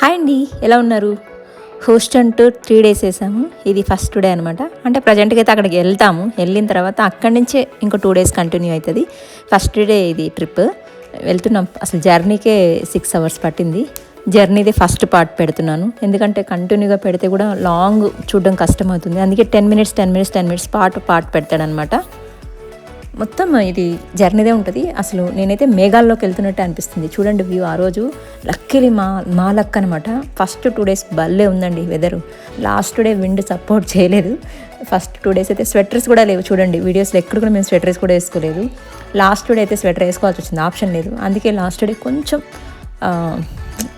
Hi అండి ఎలా ఉన్నారు? హోస్ట్ అంటూ త్రీ డేస్ వేసాము. ఇది ఫస్ట్ డే అనమాట అంటే ప్రజెంట్గా అయితే అక్కడికి వెళ్తాము. వెళ్ళిన తర్వాత అక్కడి నుంచే ఇంకో టూ డేస్ కంటిన్యూ అవుతుంది. ఫస్ట్ డే ఇది ట్రిప్ వెళ్తున్నాం. అసలు జర్నీకే సిక్స్ అవర్స్ పట్టింది. జర్నీది ఫస్ట్ పార్ట్ పెడుతున్నాను. ఎందుకంటే కంటిన్యూగా పెడితే కూడా లాంగ్ చూడడం కష్టం అవుతుంది అందుకే ten minutes ten minutes ten minutes part part పెడతాడనమాట మొత్తం ఇది జర్నీదే ఉంటుంది. అసలు నేనైతే మేఘాల్లోకి వెళ్తున్నట్టు అనిపిస్తుంది. చూడండి వ్యూ ఆ రోజు. లక్కీలీ మా మా లక్ అనమాట ఫస్ట్ టూ డేస్ భలే ఉందండి weather last day wind support చేయలేదు. ఫస్ట్ టూ డేస్ అయితే స్వెటర్స్ కూడా లేవు. చూడండి వీడియోస్లో ఎక్కడ కూడా మేము స్వెటర్స్ కూడా వేసుకోలేదు. లాస్ట్ డే అయితే స్వెటర్ వేసుకోవాల్సి వచ్చింది. ఆప్షన్ లేదు. అందుకే లాస్ట్ డే కొంచెం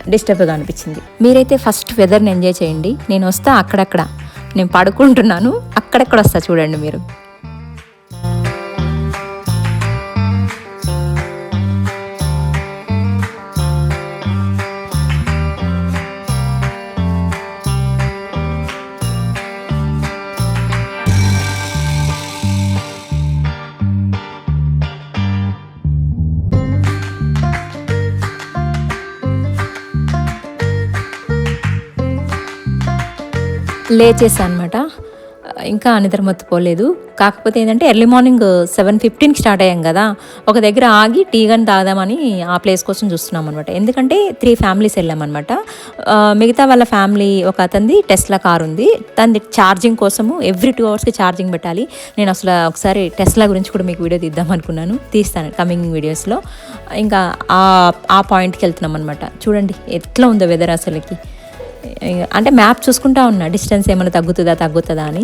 డిస్టర్బ్గా అనిపించింది. మీరైతే ఫస్ట్ వెదర్ని ఎంజాయ్ చేయండి. నేను వస్తా అక్కడక్కడ. నేను పడుకుంటున్నాను. అక్కడక్కడ వస్తా చూడండి మీరు. లేచేసా అనమాట ఇంకా నిద్ర మత్తుపోలేదు. కాకపోతే ఏంటంటే ఎర్లీ మార్నింగ్ సెవెన్ ఫిఫ్టీన్కి స్టార్ట్ అయ్యాం కదా. ఒక దగ్గర ఆగి టీ గని తాగదామని ఆ ప్లేస్ కోసం చూస్తున్నాం అనమాట ఎందుకంటే త్రీ ఫ్యామిలీస్ వెళ్ళామన్నమాట. మిగతా వాళ్ళ ఫ్యామిలీ ఒక అతనిది టెస్లా కార్ ఉంది. తనది ఛార్జింగ్ కోసము ఎవ్రీ టూ అవర్స్కి ఛార్జింగ్ పెట్టాలి. నేను అసలు ఒకసారి టెస్లా గురించి కూడా మీకు వీడియో తీద్దాం అనుకున్నాను. తీస్తాను కమింగ్ వీడియోస్లో ఇంకా ఆ ఆ పాయింట్కి వెళ్తున్నాం అనమాట చూడండి ఎట్లా ఉందో వెదర్ అసలుకి. అంటే మ్యాప్ చూసుకుంటా ఉన్నా డిస్టెన్స్ ఏమైనా తగ్గుతుందా తగ్గుతుందా అని.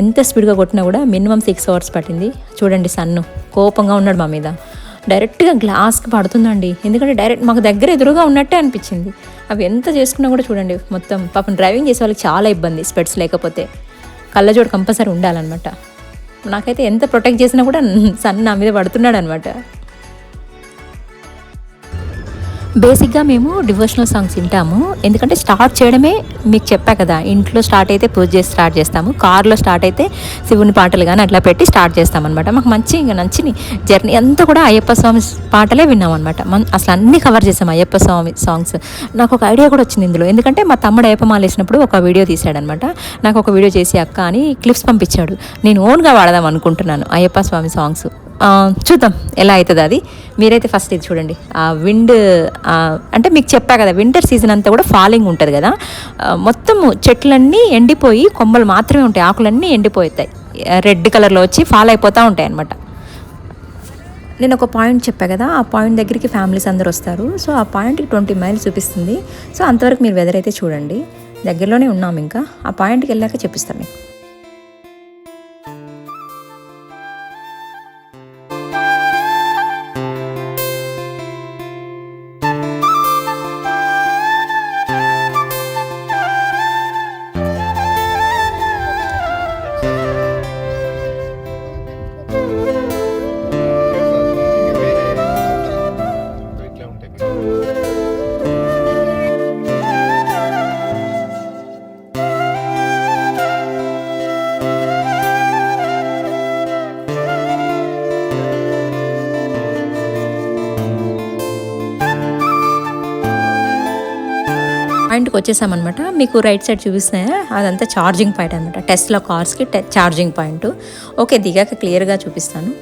ఎంత స్పీడ్గా కొట్టినా కూడా మినిమం సిక్స్ అవర్స్ పట్టింది. చూడండి సన్ను కోపంగా ఉన్నాడు మా మీద. డైరెక్ట్గా గ్లాస్కి పడుతుందండి. ఎందుకంటే డైరెక్ట్ మాకు దగ్గర ఎదురుగా ఉన్నట్టే అనిపించింది. అవి ఎంత చేసుకున్నా కూడా చూడండి మొత్తం పాపం డ్రైవింగ్ చేసే వాళ్ళకి చాలా ఇబ్బంది స్పెట్స్ లేకపోతే. కళ్ళజోడు కంపల్సరీ ఉండాలన్నమాట. నాకైతే ఎంత ప్రొటెక్ట్ చేసినా కూడా సన్ నా మీద పడుతున్నాడు అనమాట బేసిక్గా మేము డివోషనల్ సాంగ్స్ వింటాము. ఎందుకంటే స్టార్ట్ చేయడమే మీకు చెప్పా కదా ఇంట్లో స్టార్ట్ అయితే పూజ చేసి స్టార్ట్ చేస్తాము. కార్లో స్టార్ట్ అయితే శివుని పాటలు కానీ అట్లా పెట్టి స్టార్ట్ చేస్తాం అనమాట మాకు మంచి ఇంకా నచ్చిని జర్నీ అంతా కూడా అయ్యప్ప స్వామి పాటలే విన్నాం అనమాట అసలు అన్నీ కవర్ చేసాం అయ్యప్ప స్వామి సాంగ్స్. నాకు ఒక ఐడియా కూడా వచ్చింది ఇందులో. ఎందుకంటే మా తమ్ముడు అయ్యప్ప మాల వేసినప్పుడు ఒక వీడియో తీశాడనమాట నాకు ఒక వీడియో చేసి అక్క అని క్లిప్స్ పంపించాడు. నేను ఓన్గా వాడదాం అనుకుంటున్నాను అయ్యప్ప స్వామి సాంగ్స్. చూద్దాం ఎలా అవుతుంది అది. మీరైతే ఫస్ట్ ఇది చూడండి. ఆ విండ్ అంటే మీకు చెప్పా కదా వింటర్ సీజన్ అంతా కూడా ఫాలింగ్ ఉంటుంది కదా. మొత్తము చెట్లన్నీ ఎండిపోయి కొమ్మలు మాత్రమే ఉంటాయి ఆకులన్నీ ఎండిపోతాయి. రెడ్ కలర్లో వచ్చి ఫాల్ అయిపోతూ ఉంటాయి అనమాట నేను ఒక పాయింట్ చెప్పా కదా ఆ పాయింట్ దగ్గరికి ఫ్యామిలీస్ అందరు వస్తారు. సో ఆ పాయింట్కి ట్వంటీ మైల్స్ చూపిస్తుంది. సో అంతవరకు మీరు వెదర్ అయితే చూడండి. దగ్గరలోనే ఉన్నాం ఇంకా. ఆ పాయింట్కి వెళ్ళాక చెప్పిస్తాను మీకు. వచ్చేసామన్నమాట. మీకు రైట్ సైడ్ చూపిస్తున్నాయా? అదంతా ఛార్జింగ్ పాయింట్ అనమాట టెస్ట్లో కార్స్కి ఛార్జింగ్ పాయింట్ ఓకే దిగాక క్లియర్గా చూపిస్తాను.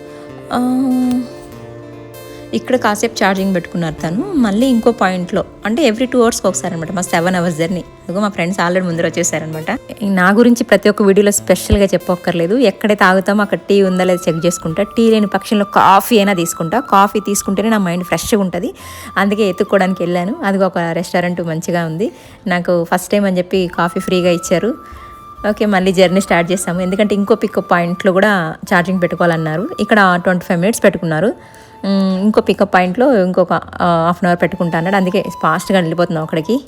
ఇక్కడ కాసేపు ఛార్జింగ్ పెట్టుకున్నారు తను. మళ్ళీ ఇంకో పాయింట్లో అంటే ఎవ్రీ టూ అవర్స్కి ఒకసారి అనమాట మా సెవెన్ అవర్స్ జర్నీ అదిగో మా ఫ్రెండ్స్ ఆల్రెడీ ముందర వచ్చేసారనమాట నా గురించి ప్రతి ఒక్క వీడియోలో స్పెషల్గా చెప్పక్కర్లేదు. ఎక్కడైతే ఆగుతామో అక్కడ టీ ఉందా లేదా చెక్ చేసుకుంటా. టీ లేని పక్షంలో కాఫీ అయినా తీసుకుంటా. కాఫీ తీసుకుంటేనే నా మైండ్ ఫ్రెష్గా ఉంటుంది. అందుకే ఎత్తుక్కోవడానికి వెళ్ళాను. అది ఒక రెస్టారెంట్ మంచిగా ఉంది. నాకు ఫస్ట్ టైం అని చెప్పి కాఫీ ఫ్రీగా ఇచ్చారు. ఓకే మళ్ళీ జర్నీ స్టార్ట్ చేస్తాము. ఎందుకంటే ఇంకో పికప్ పాయింట్లో కూడా ఛార్జింగ్ పెట్టుకోవాలన్నారు. ఇక్కడ ట్వంటీ ఫైవ్ మినిట్స్ పెట్టుకున్నారు. ఇంకో పికప్ పాయింట్లో ఇంకొక హాఫ్ అన్ అవర్ పెట్టుకుంటా అన్నాడు. అందుకే ఫాస్ట్గా వెళ్ళిపోతున్నాం అక్కడికి.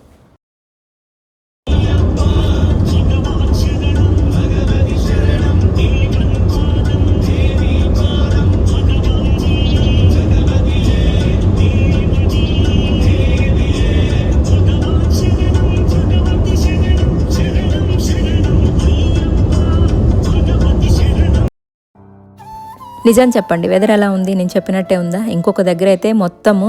నిజం చెప్పండి వెదర్ ఎలా ఉంది? నేను చెప్పినట్టే ఉందా? ఇంకొక దగ్గర అయితే మొత్తము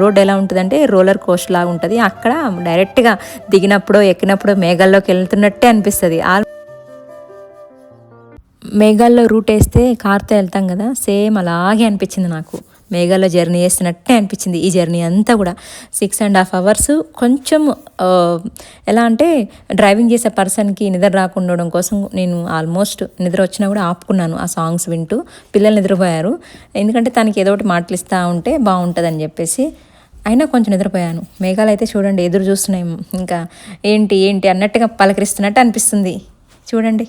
రోడ్ ఎలా ఉంటుందంటే రోలర్ కోస్ట్ లాగా ఉంటుంది. అక్కడ డైరెక్ట్గా దిగినప్పుడు ఎక్కినప్పుడు మేఘాల్లోకి వెళ్తున్నట్టే అనిపిస్తుంది. ఆ మేఘాల్లో రూట్ వేస్తే కార్తో వెళ్తాం కదా సేమ్ అలాగే అనిపించింది నాకు. మేఘాల్లో జర్నీ చేస్తున్నట్టే అనిపించింది ఈ జర్నీ అంతా కూడా. సిక్స్ అండ్ హాఫ్ అవర్స్ కొంచెం ఎలా అంటే డ్రైవింగ్ చేసే పర్సన్కి నిద్ర రాకుండా ఉండడం కోసం నేను ఆల్మోస్ట్ నిద్ర వచ్చినా కూడా ఆపుకున్నాను ఆ సాంగ్స్ వింటూ. పిల్లలు నిద్రపోయారు. ఎందుకంటే తనకి ఏదో ఒకటి మాటలు ఇస్తూ ఉంటే బాగుంటుందని చెప్పేసి అయినా కొంచెం నిద్రపోయాను. మేఘాలు అయితే చూడండి ఎదురు చూస్తున్నాయి. ఇంకా ఏంటి ఏంటి అన్నట్టుగా పలకరిస్తున్నట్టు అనిపిస్తుంది. చూడండి.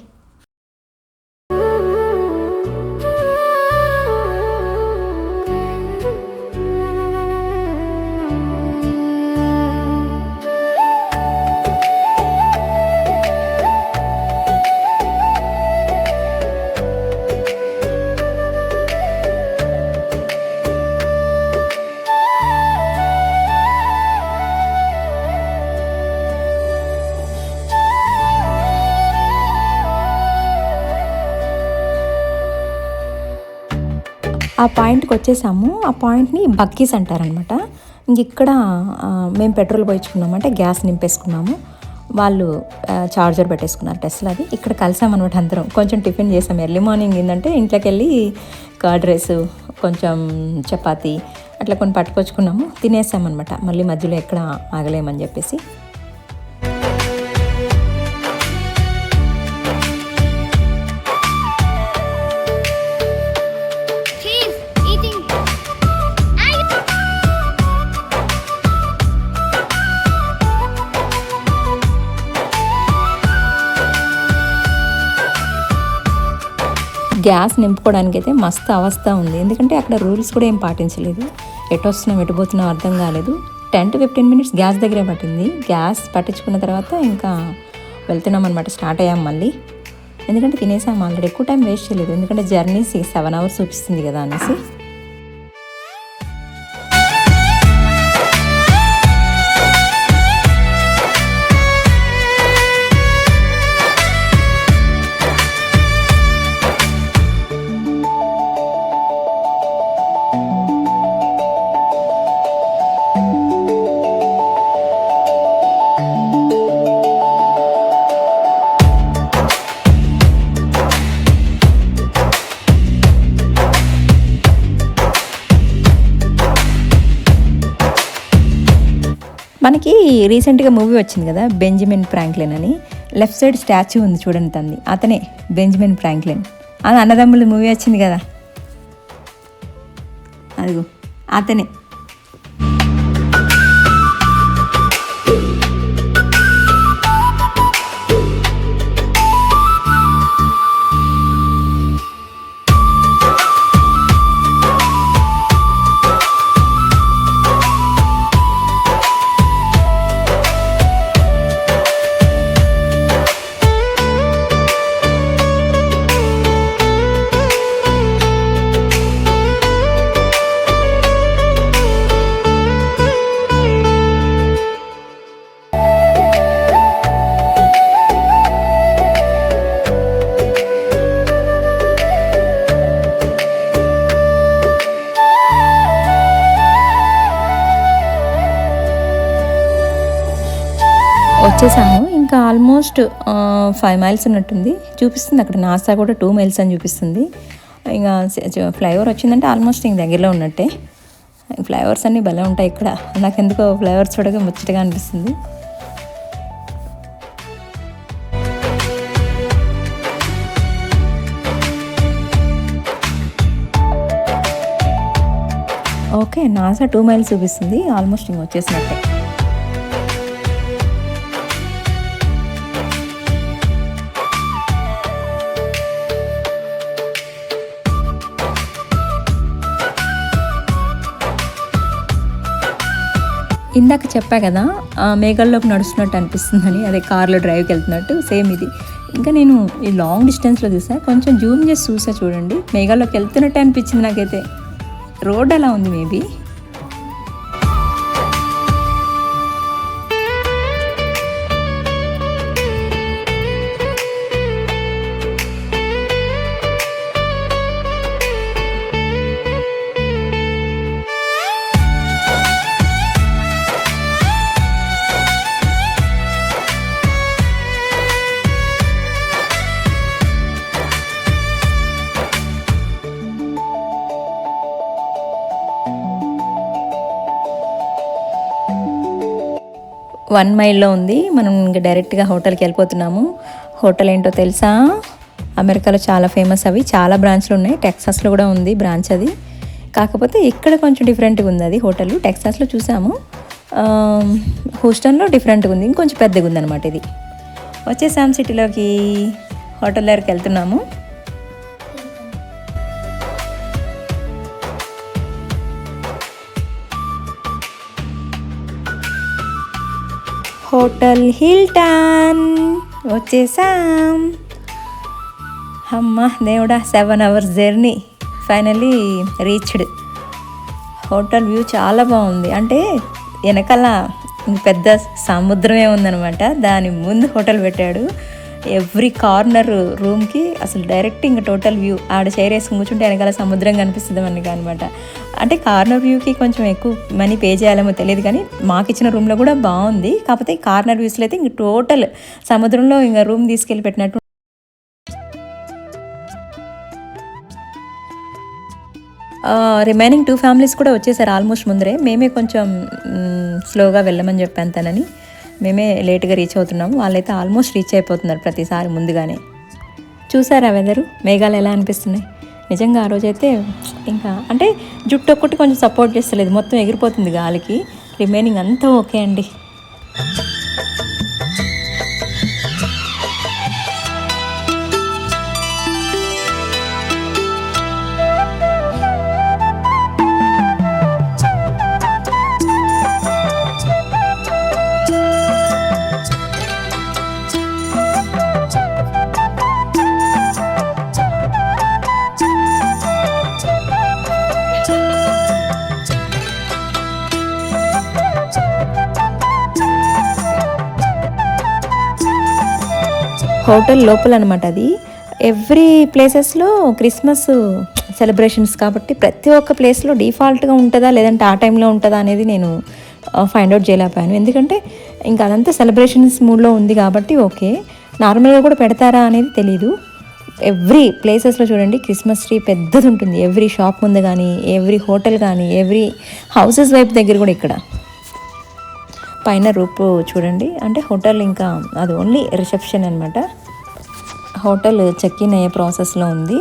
ఆ పాయింట్కి వచ్చేసాము. ఆ పాయింట్ని బక్కీస్ అంటారనమాట ఇంక ఇక్కడ మేము పెట్రోల్ పోయించుకున్నామంటే గ్యాస్ నింపేసుకున్నాము. వాళ్ళు చార్జర్ పెట్టేసుకున్నారు టెస్ట్లో అది ఇక్కడ కలిసామన్నమాట అందరం. కొంచెం టిఫిన్ చేసాం ఎర్లీ మార్నింగ్ ఏంటంటే ఇంట్లోకి వెళ్ళి కర్డ్ రైస్ కొంచెం చపాతీ అట్లా కొన్ని పట్టుకొచ్చుకున్నాము. తినేసామన్నమాట. మళ్ళీ మధ్యలో ఎక్కడ ఆగలేమని చెప్పేసి. గ్యాస్ నింపుకోవడానికి అయితే మస్తు అవస్థ ఉంది. ఎందుకంటే అక్కడ రూల్స్ కూడా ఏం పాటించలేదు. ఎటు వస్తున్నాం ఎటు పోతున్నాం అర్థం కాలేదు. Ten to fifteen minutes gas దగ్గరే పట్టింది. గ్యాస్ పట్టించుకున్న తర్వాత ఇంకా వెళ్తున్నాం అనమాట స్టార్ట్ అయ్యాం మళ్ళీ. ఎందుకంటే తినేసాం ఆల్రెడీ. ఎక్కువ టైం వేస్ట్ చేయలేదు. ఎందుకంటే జర్నీ సెవెన్ అవర్స్ చూపిస్తుంది కదా అనేసి. రీసెంట్గా మూవీ వచ్చింది కదా బెంజమిన్ ఫ్రాంక్లిన్ అని. లెఫ్ట్ సైడ్ స్టాచ్యూ ఉంది చూడండి తంది అతనే బెంజమిన్ ఫ్రాంక్లిన్. అది అన్నదమ్ముల మూవీ వచ్చింది కదా. అదిగో అతనే. ఆల్మోస్ట్ ఫైవ్ మైల్స్ ఉన్నట్టుంది. చూపిస్తుంది అక్కడ నాసా కూడా టూ మైల్స్ అని చూపిస్తుంది. ఇంకా ఫ్లైఓవర్ వచ్చిందంటే ఆల్మోస్ట్ ఇంక దగ్గరలో ఉన్నట్టే. ఫ్లైఓవర్స్ అన్నీ భలే ఉంటాయి ఇక్కడ. నాకు ఎందుకో ఫ్లైఓవర్స్ చూడగా ముచ్చటగా అనిపిస్తుంది. ఓకే నాసా టూ మైల్స్ చూపిస్తుంది. ఆల్మోస్ట్ ఇంక వచ్చేసినట్టే. ఇందాక చెప్పా కదా ఆ మేఘాల్లోకి నడుస్తున్నట్టు అనిపిస్తుందని అదే కార్లో డ్రైవ్కి వెళ్తున్నట్టు సేమ్ ఇది. ఇంకా నేను ఈ లాంగ్ డిస్టెన్స్లో చూసా కొంచెం జూమ్ చేసి చూసా చూడండి. మేఘాల్లోకి వెళ్తున్నట్టు అనిపించింది నాకైతే. రోడ్ అలా ఉంది మేబీ వన్ మైల్లో ఉంది. మనం ఇంకా డైరెక్ట్గా హోటల్కి వెళ్ళిపోతున్నాము. హోటల్ ఏంటో తెలుసా? అమెరికాలో చాలా ఫేమస్ అవి. చాలా బ్రాంచ్లు ఉన్నాయి. టెక్సాస్లో కూడా ఉంది బ్రాంచ్ అది. కాకపోతే ఇక్కడ కొంచెం డిఫరెంట్గా ఉంది అది హోటల్. టెక్సాస్లో చూసాము. హూస్టన్లో డిఫరెంట్గా ఉంది. ఇంకొంచెం పెద్దగా ఉంది అనమాట ఇది వచ్చేసాం సిటీలోకి హోటల్ దగ్గరికి వెళ్తున్నాము. Hotel Hilton. వచ్చేసాం. అమ్మ దేవుడా seven hours journey finally reached hotel view చాలా బాగుంది. అంటే వెనకాల పెద్ద సముద్రమే ఉందనమాట దాని ముందు హోటల్ పెట్టాడు. ఎవ్రీ కార్నర్ రూమ్కి అసలు డైరెక్ట్ ఇంకా టోటల్ వ్యూ ఆడ చైర్ వేసుకుని కూర్చుంటే వెనకాల సముద్రం కనిపిస్తుంది మనకి అనమాట అంటే కార్నర్ వ్యూకి కొంచెం ఎక్కువ మనీ పే చేయాలేమో తెలియదు కానీ మాకు ఇచ్చిన రూమ్లో కూడా బాగుంది. కాకపోతే కార్నర్ వ్యూస్లో అయితే ఇంక టోటల్ సముద్రంలో ఇంకా రూమ్ తీసుకెళ్ళి పెట్టినట్టు రిమైనింగ్ టూ ఫ్యామిలీస్ కూడా వచ్చేసారు ఆల్మోస్ట్ ముందరే. మేమే కొంచెం స్లోగా వెళ్ళమని చెప్పాను తనని. మేమే లేట్గా రీచ్ అవుతున్నాము. వాళ్ళైతే ఆల్మోస్ట్ రీచ్ అయిపోతున్నారు ప్రతిసారి ముందుగానే. చూసారా వెదరు? మేఘాలు ఎలా అనిపిస్తున్నాయి? నిజంగా ఆ రోజైతే ఇంకా అంటే జుట్టు ఒక్కటి కొంచెం సపోర్ట్ చేస్తలేదు. మొత్తం ఎగిరిపోతుంది గాలికి. రిమైనింగ్ అంతా ఓకే అండి. హోటల్ లోపల అనమాట అది. ఎవ్రీ ప్లేసెస్లో క్రిస్మస్ సెలబ్రేషన్స్ కాబట్టి ప్రతి ఒక్క ప్లేస్లో డిఫాల్ట్గా ఉంటుందా లేదంటే ఆ టైంలో ఉంటుందా అనేది నేను ఫైండ్ అవుట్ చేయలేకపోయాను. ఎందుకంటే ఇంకా అదంతా సెలబ్రేషన్స్ మూడ్లో ఉంది కాబట్టి ఓకే. నార్మల్గా కూడా పెడతారా అనేది తెలీదు. ఎవ్రీ ప్లేసెస్లో చూడండి క్రిస్మస్ ట్రీ పెద్దది ఉంటుంది ఎవ్రీ షాప్ ముందు కానీ ఎవ్రీ హోటల్ కానీ ఎవ్రీ హౌసెస్ వైపు దగ్గర కూడా ఇక్కడ. పైన రూపు చూడండి. అంటే హోటల్ ఇంకా అది ఓన్లీ రిసెప్షన్ అనమాట హోటల్ చెక్ ఇన్ అయ్యే ప్రాసెస్లో ఉంది.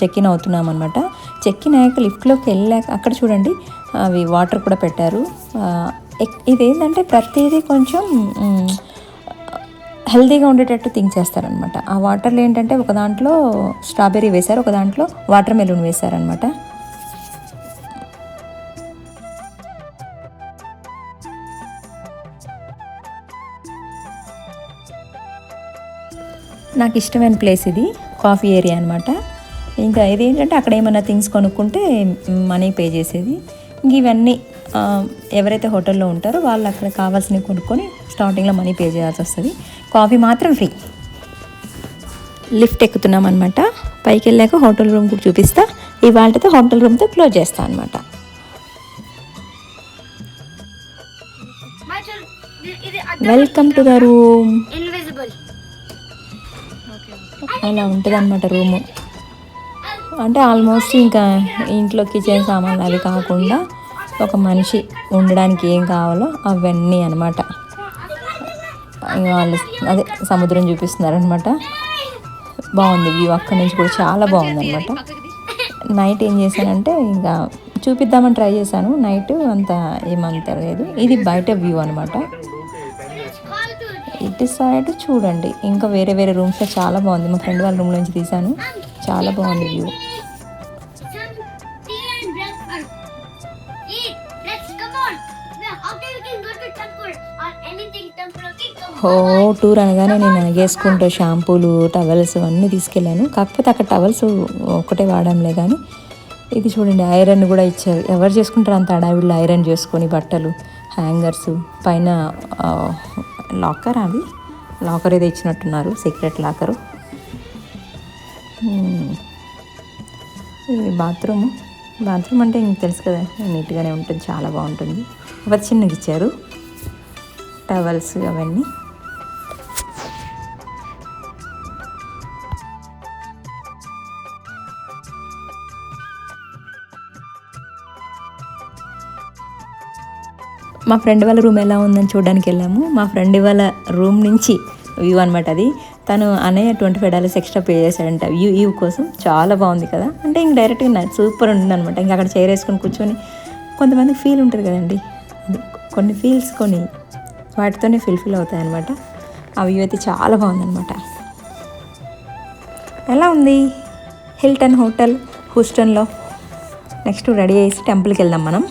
చెక్ ఇన్ అవుతున్నాం అనమాట చెక్ ఇన్ అయ్యాక లిఫ్ట్లోకి వెళ్ళాక అక్కడ చూడండి అవి వాటర్ కూడా పెట్టారు. ఇదేంటంటే ప్రతిదీ కొంచెం హెల్దీగా హెల్తీగా ఉండేటట్టు థింక్ చేస్తారనమాట ఆ వాటర్లో ఏంటంటే ఒక దాంట్లో స్ట్రాబెర్రీ వేశారు ఒక దాంట్లో వాటర్ మెలూన్ వేశారనమాట నాకు ఇష్టమైన ప్లేస్ ఇది కాఫీ ఏరియా అనమాట ఇంకా ఇది ఏంటంటే అక్కడ ఏమైనా థింగ్స్ కొనుక్కుంటే మనీ పే చేసేది. ఇంక ఇవన్నీ ఎవరైతే హోటల్లో ఉంటారో వాళ్ళు అక్కడ కావాల్సినవి కొనుక్కొని స్టార్టింగ్లో మనీ పే చేయాల్సి వస్తుంది. కాఫీ మాత్రం ఫ్రీ లిఫ్ట్ ఎక్కుతున్నాం అనమాట పైకి వెళ్ళాక హోటల్ రూమ్ కూడా చూపిస్తా. ఇవాళతో హోటల్ రూమ్తో క్లోజ్ చేస్తా అనమాట వెల్కమ్ టు ద రూమ్ అలా ఉంటుంది అనమాట రూము. అంటే ఆల్మోస్ట్ ఇంకా ఇంట్లో కిచెన్ సామాన్లు అవి కాకుండా ఒక మనిషి ఉండడానికి ఏం కావాలో అవన్నీ అనమాట వాళ్ళు అదే సముద్రం చూపిస్తున్నారు అనమాట బాగుంది వ్యూ అక్కడి నుంచి కూడా చాలా బాగుందనమాట నైట్ ఏం చేశానంటే ఇంకా చూపిద్దామని ట్రై చేశాను. నైట్ అంత ఏమంత లేదు. ఇది బయట వ్యూ అనమాట ఇటు సైడ్ చూడండి. ఇంకా వేరే వేరే రూమ్స్లో చాలా బాగుంది. మా ఫ్రెండ్ వాళ్ళ రూమ్ నుంచి తీసాను. చాలా బాగుంది వ్యూ. హో ఓ టూర్ అనగానే నేను అనగేసుకుంటూ షాంపూలు టవల్స్ అన్నీ తీసుకెళ్ళాను. కాకపోతే అక్కడ టవల్స్ ఒకటే వాడంలే కానీ ఇది చూడండి ఐరన్ కూడా ఇచ్చారు. ఎవరు చేసుకుంటారు అంత అడావిళ్ళు ఐరన్ చేసుకొని బట్టలు. హ్యాంగర్స్ పైన లాకర్ అది లాకర్ ఏదో ఇచ్చినట్టున్నారు సీక్రెట్ లాకరు. ఇది బాత్రూమ్. బాత్రూమ్ అంటే ఇంక తెలుసు కదా నీట్గానే ఉంటుంది చాలా బాగుంటుంది. ఒక చిన్నది ఇచ్చారు. టవల్స్ అవన్నీ. మా ఫ్రెండ్ వాళ్ళ రూమ్ ఎలా ఉందని చూడడానికి వెళ్ళాము. మా ఫ్రెండ్ వాళ్ళ రూమ్ నుంచి వ్యూ అనమాట అది. తను అన్నయ్య twenty five dollars extra pay చేశాడంట. వ్యూ వ్యూ కోసం చాలా బాగుంది కదా. అంటే ఇంక డైరెక్ట్గా సూపర్ ఉంటుందన్నమాట. ఇంకా అక్కడ చైర్ వేసుకొని కూర్చొని కొంతమంది ఫీల్ ఉంటుంది కదండి. కొన్ని ఫీల్స్ కొన్ని వాటితోనే ఫిల్ఫిల్ అవుతాయనమాట ఆ వ్యూ అయితే చాలా బాగుందన్నమాట. ఎలా ఉంది? హిల్టన్ హోటల్ హూస్టన్లో. నెక్స్ట్ రెడీ చేసి టెంపుల్కి వెళ్దాం మనం.